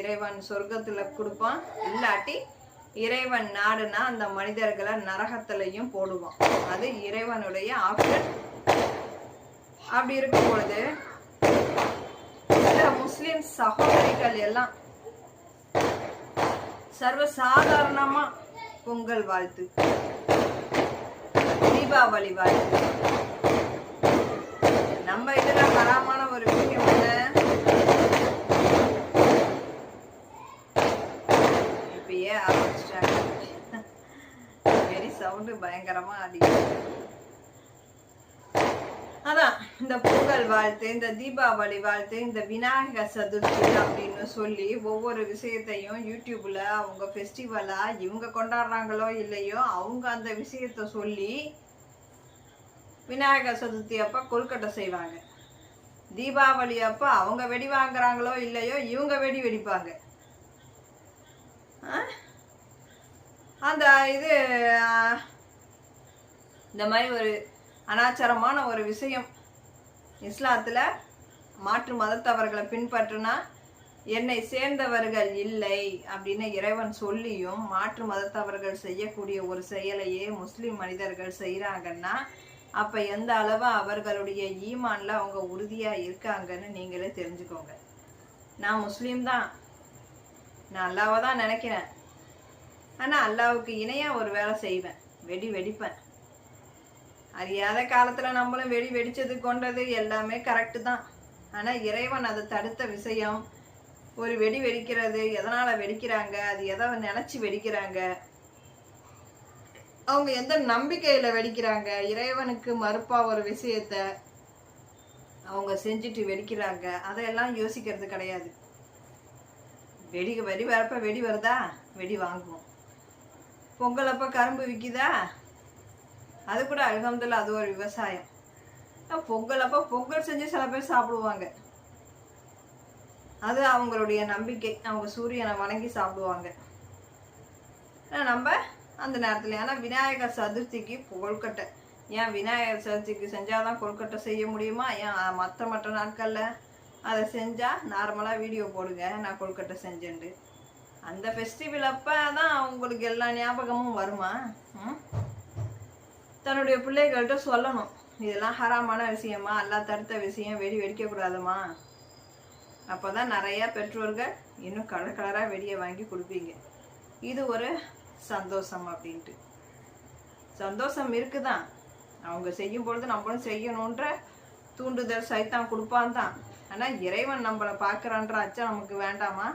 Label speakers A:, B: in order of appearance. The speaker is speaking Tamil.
A: இறைவன் சொர்க்கத்துல கொடுப்பான். இல்லாட்டி இறைவன் நாடுனா அந்த மனிதர்களை நரகத்திலையும் போடுவான். அது இறைவனுடைய ஆப்ஷன் அப்படி இருக்கும் பொழுது முஸ்லிம் சகோதரிகள் எல்லாம் சர்வ சாதாரணமா பொங்கல் வாழ்த்து தீபாவளி வாழ்த்து. நம்ம இதுல வராமான ஒரு விஷயம் சவுண்டு பயங்கரமாக அடிக்கும் அதான் இந்த பொங்கல் வாழ்த்து இந்த தீபாவளி வாழ்த்து இந்த விநாயகர் சதுர்த்தி அப்படின்னு சொல்லி ஒவ்வொரு விஷயத்தையும் யூடியூப்பில் அவங்க ஃபெஸ்டிவலாக இவங்க கொண்டாடுறாங்களோ இல்லையோ அவங்க அந்த விஷயத்த சொல்லி விநாயகர் சதுர்த்தி அப்போ கொல்கட்டை செய்வாங்க. தீபாவளி அப்போ அவங்க வெடி வாங்குறாங்களோ இல்லையோ இவங்க வெடி வெடிப்பாங்க. அந்த இது இந்த மாதிரி ஒரு அனாச்சாரமான ஒரு விஷயம் இஸ்லாத்தில் மாற்று மதத்தவர்களை பின்பற்றினா என்னை சேர்ந்தவர்கள் இல்லை அப்படின்னு இறைவன் சொல்லியும் மாற்று மதத்தவர்கள் செய்யக்கூடிய ஒரு செயலையே முஸ்லீம் மனிதர்கள் செய்கிறாங்கன்னா அப்போ எந்த அளவு அவர்களுடைய ஈமான்ல அவங்க உறுதியாக இருக்காங்கன்னு நீங்களே தெரிஞ்சுக்கோங்க. நான் முஸ்லீம் தான். நான் அல்லாவை தான் நினைக்கிறேன். ஆனால் அல்லாவுக்கு இணையாக ஒரு வேலை செய்வேன். வெடி வெடிப்பேன். அறியாத காலத்துல நம்மளும் வெடி வெடிச்சது கொண்டது எல்லாமே கரெக்டு தான். ஆனா இறைவன் அதை தடுத்த விஷயம். ஒரு வெடி வெடிக்கிறது எதனால வெடிக்கிறாங்க அது எதை நினைச்சு வெடிக்கிறாங்க? அவங்க எந்த நம்பிக்கையில வெடிக்கிறாங்க? இறைவனுக்கு மறுப்பா ஒரு விஷயத்த அவங்க செஞ்சுட்டு வெடிக்கிறாங்க. அதையெல்லாம் யோசிக்கிறது கிடையாது. வெடி வெடி வரப்ப வெடி வருதா? வெடி வாங்குவோம். பொங்கல் அப்ப கரும்பு விக்குதா? அது கூட அல்ஹம்துலில்லாஹ் அது ஒரு விவசாயம். பொங்கல் அப்போ பொங்கல் செஞ்சு சில பேர் சாப்பிடுவாங்க. அது அவங்களுடைய நம்பிக்கை. அவங்க சூரியனை வணங்கி சாப்பிடுவாங்க. நம்ம அந்த நேரத்தில் ஏன்னா விநாயகர் சதுர்த்திக்கு கொழுக்கட்டை ஏன் விநாயகர் சதுர்த்திக்கு செஞ்சால் தான் கொழுக்கட்டை செய்ய முடியுமா? ஏன் மற்ற மற்ற நாட்களில் அதை செஞ்சால் நார்மலாக வீடியோ போடுங்க நான் கொழுக்கட்டை செஞ்சேன்ட்டு. அந்த ஃபெஸ்டிவல் அப்போ தான் உங்களுக்கு எல்லா ஞாபகமும் வருமா? ம்? தன்னுடைய பிள்ளைகள்கிட்ட சொல்லணும். இதெல்லாம் ஹராமான விஷயமா? எல்லாம் தடுத்த விஷயம் வெடி வெடிக்கக்கூடாதுமா? அப்போ தான் நிறையா பெற்றோர்கள் இன்னும் கலர் கலராக வெடியை வாங்கி கொடுப்பீங்க. இது ஒரு சந்தோஷம் அப்படின்ட்டு. சந்தோஷம் இருக்குதான். அவங்க செய்யும் பொழுது நம்மளும் செய்யணுன்ற தூண்டுதல் சைத்தான் கொடுப்பான் தான் ஆனால் இறைவன் நம்மளை பார்க்குறான்ற அச்சம் நமக்கு வேண்டாமா?